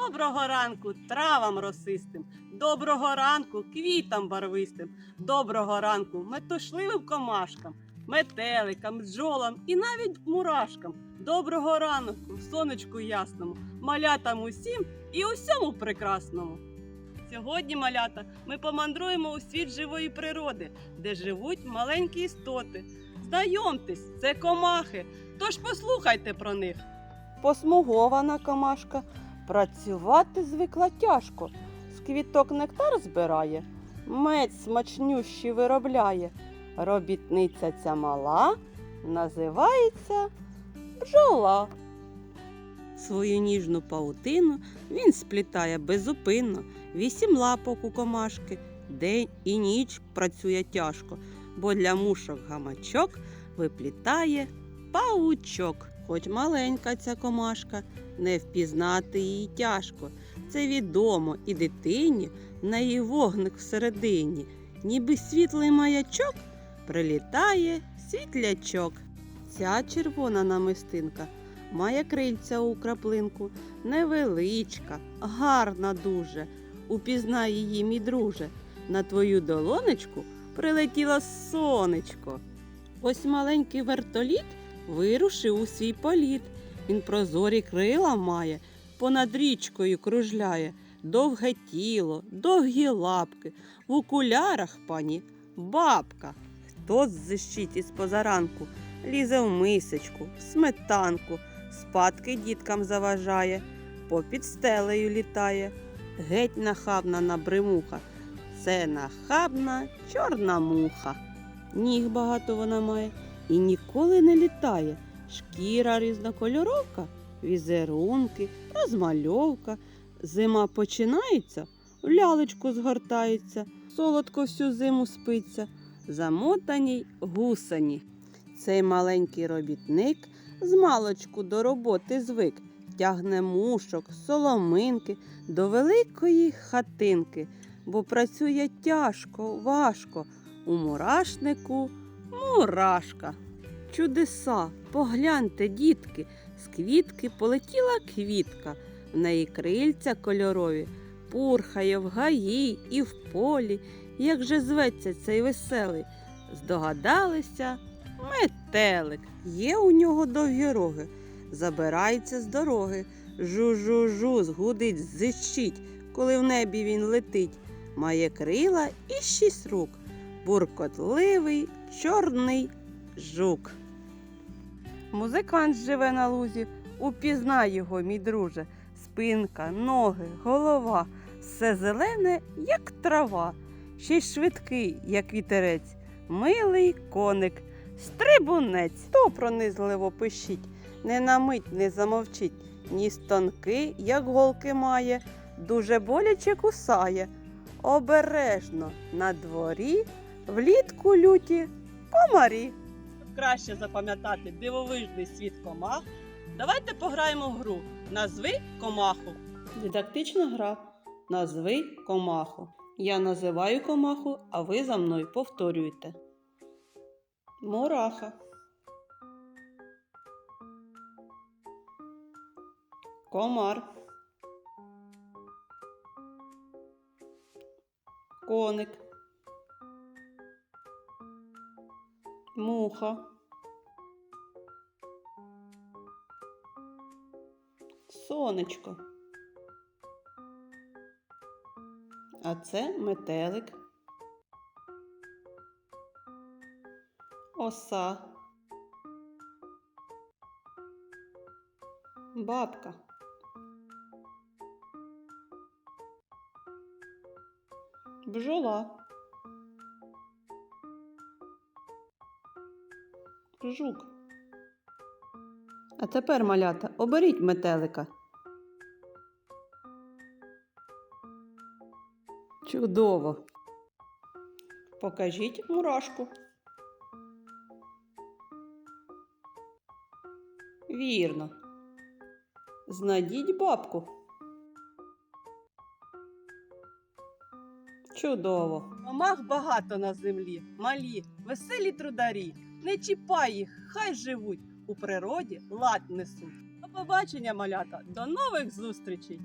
Доброго ранку травам росистим, доброго ранку квітам барвистим, доброго ранку метушливим комашкам, метеликам, бджолам і навіть мурашкам. Доброго ранку, сонечку ясному, малятам усім і усьому прекрасному. Сьогодні, малята, ми помандруємо у світ живої природи, де живуть маленькі істоти. Знайомтесь, це комахи, тож послухайте про них. Посмугована комашка працювати звикла тяжко. З квіток нектар збирає, мед смачнющий виробляє. Робітниця ця мала називається бджола. Свою ніжну паутину він сплітає безупинно, вісім лапок у комашки, день і ніч працює тяжко, бо для мушок гамачок виплітає паучок. Хоч маленька ця комашка, не впізнати її тяжко. Це відомо і дитині, в неї вогник всередині, ніби світлий маячок прилітає світлячок. Ця червона намистинка має крильця у краплинку, невеличка, гарна дуже. Упізнай її, мій друже. На твою долонечку прилетіло сонечко. Ось маленький вертоліт вирушив у свій політ. Він прозорі крила має, понад річкою кружляє, довге тіло, довгі лапки, в окулярах пані бабка. Хто зищить із позаранку, лізе в мисочку, сметанку, спадки діткам заважає, попід стелею літає, геть нахабна набримуха. Це нахабна чорна муха. Ніг багато вона має і ніколи не літає. Шкіра різнокольоровка, візерунки, розмальовка. Зима починається, в лялечку згортається, солодко всю зиму спиться, замотаній гусані. Цей маленький робітник з малочку до роботи звик, тягне мушок, соломинки до великої хатинки, бо працює тяжко, важко у мурашнику мурашка. Чудеса, погляньте, дітки, з квітки полетіла квітка, в неї крильця кольорові, пурхає в гаї і в полі. Як же зветься цей веселий? Здогадалися, метелик. Є у нього довгі роги, забирається з дороги. Жу-жу-жу, згудить, зищить, коли в небі він летить. Має крила і шість рук. Буркотливий чорний жук. Музикант живе на лузі, упізнай його, мій друже. Спинка, ноги, голова, все зелене, як трава, ще й швидкий, як вітерець, милий коник, стрибунець. То пронизливо пищить, не на мить не замовчить, ніс тонкий, як голки має, дуже боляче кусає. Обережно на дворі. Влітку люті комарі. Краще запам'ятати дивовижний світ комах. Давайте пограємо в гру. Назви комаху. Дидактична гра. Назви комаху. Я називаю комаху, а ви за мною повторюєте. Мураха. Комар. Коник. Муха. Сонечко. А це метелик. Оса. Бабка. Бджола. Жук. А тепер, малята, оберіть метелика. Чудово. Покажіть мурашку. Вірно. Знайдіть бабку. Чудово. Комах багато на землі, малі, веселі трударі. Не чіпай їх, хай живуть. У природі лад несуть. До побачення, малята, до нових зустрічей!